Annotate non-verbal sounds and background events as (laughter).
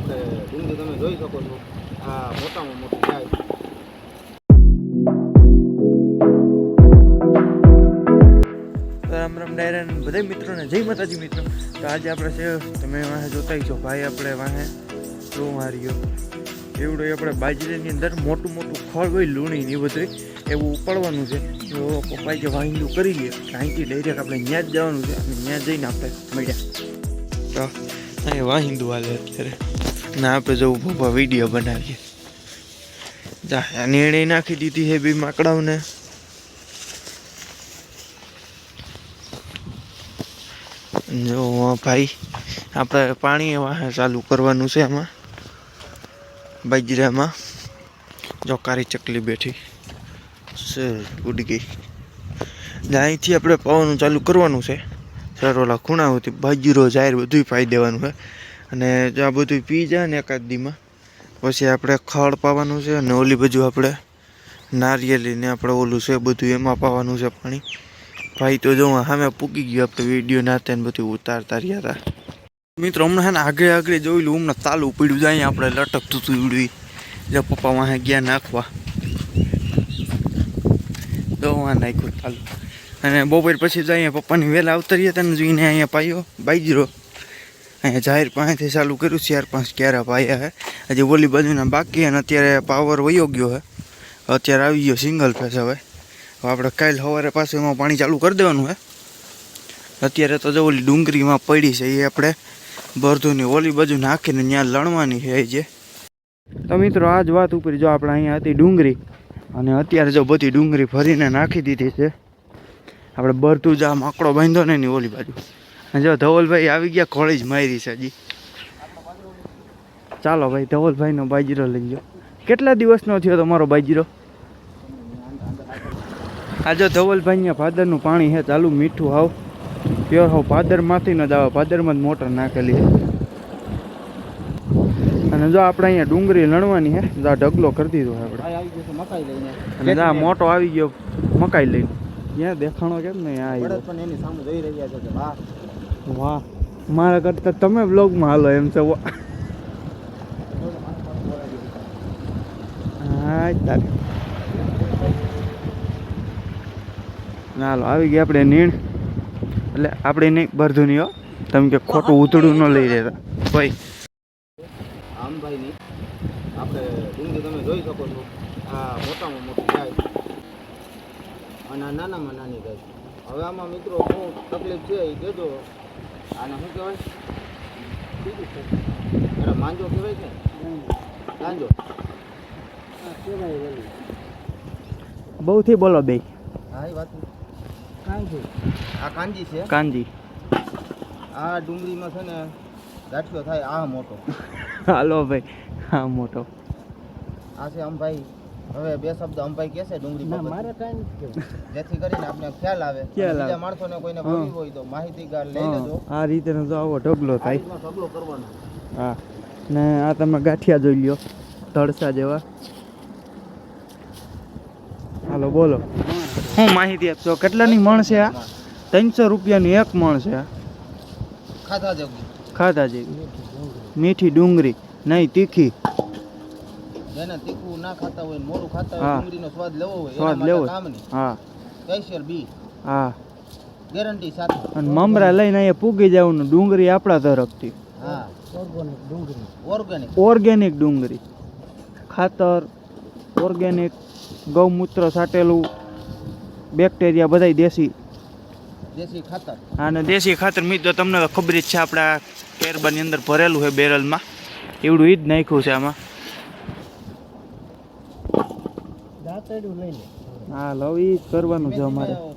આપણે ડુંગળી તમે જોઈ શકો છો. આ મોટામાં મોટી જાય રામ રામ ડાયરા બધા મિત્રોને જય માતાજી મિત્રો. તો આજે આપણે છે, તમે વાહે જોતા છો ભાઈ આપણે વાહે લો માર્યો. એવડો આપણે બાજરીની અંદર મોટું મોટું ખળ હોય લૂણી ને બધું એવું ઉપાડવાનું છે. જો પપ્પાએ જે વાહિંદુ કરી લે અહીંથી ડાયરેક્ટ આપણે ત્યાં જ જવાનું છે અને ત્યાં જઈને આપણે મળ્યા. તો અહીં વાહિંદુ હાલે અત્યારે. ના આપણે જવું પપ્પા વીડિયો બનાવીએ. નિર્ણય નાખી દીધી હે બી માકડાઓને જો, ભાઈ, આપણે પાણી વાહે ચાલુ કરવાનું છે આમાં. બજરામાં. જો, કારી ચકલી બેઠી. સર ઉડી ગઈ. અહીંથી આપણે પવન ચાલુ કરવાનું છે. સર ઓલા ખૂણાઓથી બાજરો, જાહેર બધું પાઈ દેવાનું છે. અને જો આ બધું પી જાય ને એકાદ દીમાં પછી આપણે ખડ પાવાનું છે અને ઓલી બાજુ આપણે નારિયેલી ને આપણે ઓલું છે, બધું એમાં પાવાનું છે પાણી. ભાઈ તો જો સામે પૂકી ગયો આપણે વીડિયો નાતે ને બધું ઉતારતા રહ્યા હતા. મિત્રો, હમણાં હે ને આગળ આગળ જોયેલું હમણાં તાલું પડ્યું જાય આપણે લટકતું હતું ઉડવી જો પપ્પા વાહે ગયા નાખવા. તો વાં નાખ્યું તાલું અને બપોર પછી જઈએ પપ્પાની વહેલા અવતરી હતા ને જોઈને અહીંયા પાયો બાઈજરો અહીંયા જાહેર પાસેથી ચાલુ કર્યું ચાર પાંચ ક્યારા પાયા હે. હજી ઓલી બાજુના બાકી અને અત્યારે પાવર વયો ગયો હે. અત્યારે આવી ગયો સિંગલ ફેસ હવે. આપણે કાલ સવારે પાછું એમાં પાણી ચાલુ કરી દેવાનું હે. અત્યારે તો જો ઓલી ડુંગરીમાં પડી છે, એ આપણે બરધુની ઓલી બાજુ નાખીને ત્યાં લણવાની છે જે. તો મિત્રો, આ જ વાત ઉપર જો આપણે અહીંયા હતી ડુંગળી, અને અત્યારે જો બધી ડુંગળી ભરીને નાખી દીધી છે. આપણે બરતું જ આ માકડો બાંધો ને એની ઓલી બાજુ. જો ધવલભાઈ આવી ગયા કોળી જ મારી છે હજી. ચાલો ભાઈ, ધવલભાઈનો બાજીરો લઈ ગયો કેટલા દિવસનો થયો તમારો બાજીરો? આ જો ધવલભાઈ ફાદરનું પાણી છે, ચાલુ મીઠું હાવ. પ્યોર હાવ. ફાદરમાંથી ન જ આવે, ભાદરમાં જ મોટર નાખેલી છે. અને જો આપણે અહીંયા ડુંગળી લણવાની છે જો ઢગલો કરી દીધો આપણે. આવી અને જો મોટો આવી ગયો, મકાઈ લઈને. ત્યાં દેખાણો કેમ ને આ પણ એની સામે જોઈ રહ્યા છે કે વાહ વાહ. મારા કરતા તમે બ્લોગમાં હાલો એમ છે. હા તારે. હાલો આવી ગયા આપણે નીણ. એટલે આપણે નહીં બરધું નહીં હો. તમે કે ખોટું ઉતડું ન લઈ રહેતા ભાઈ. આમ ભાઈ નહીં. આપણે ડુંગળી તમે જોઈ શકો છો. આ મોટામાં મોટી ગાય. અને નાનામાં નાની ગાય. હવે આમાં મિત્રો હું તકલીફ છે એ કહેજો આને શું કહેવાય? અરે માંજો કહેવાય છે? ગાંજો બહુથી બોલો બે હા એ વાત કાંજી આ કાંજી છે? કાનજી. આ ડુંગળીમાં છે ને ગાંઠિયો થાય આ મોટો. (laughs) હાલો ભાઈ હા મોટો. આ છે અંભાઈ હવે બે શબ્દ અંભાઈ કહેશે ડુંગળી બાબતે. જેથી કરીને આપને ખ્યાલ આવે. ખ્યાલ આવે. માણસોને કોઈને હા. હોય તો માહિતીગાર લઈ લેજો. આ રીતે જો આવો ઢગલો થાય. ઢગલો કરવાનો. હા. ને આ તમે ગાંઠિયા જોઈ લ્યો તળસા જેવા. હાલો બોલો. હું માહિતી આપશો? કેટલાની મણ છે આ? ત્રણસો રૂપિયાની એક મણ છે આ. ખાધા જેવી. ખાધા જેવી. મીઠી ડુંગળી નહીં તીખી. જેને તીખું ના ખાતા હોય મોરું ખાતા હોય ડુંગળીનો સ્વાદ લેવો હોય સ્વાદ લેવો. કામની હા. સ્પેશિયલ બી. હા. ગેરંટી સાથે. અને મમરા લઈને અહીંયા પૂગી જવાનું ડુંગળી આપણા તરફથી. હા. ડુંગળી. ઓર્ગેનિક ઓર્ગેનિક ડુંગળી. ખાતર ઓર્ગેનિક ગૌમૂત્ર છાંટેલું બેક્ટેરિયા બધાય દેશી. દેશી ખાતર. અને દેશી ખાતર મિત્રો તમને ખબર જ છે આપણા કેરબાની અંદર ભરેલું છે બેરલમાં. એવડું ઈ જ નાખ્યું છે આમાં. હા લવ ઈ કરવાનું છે અમારે.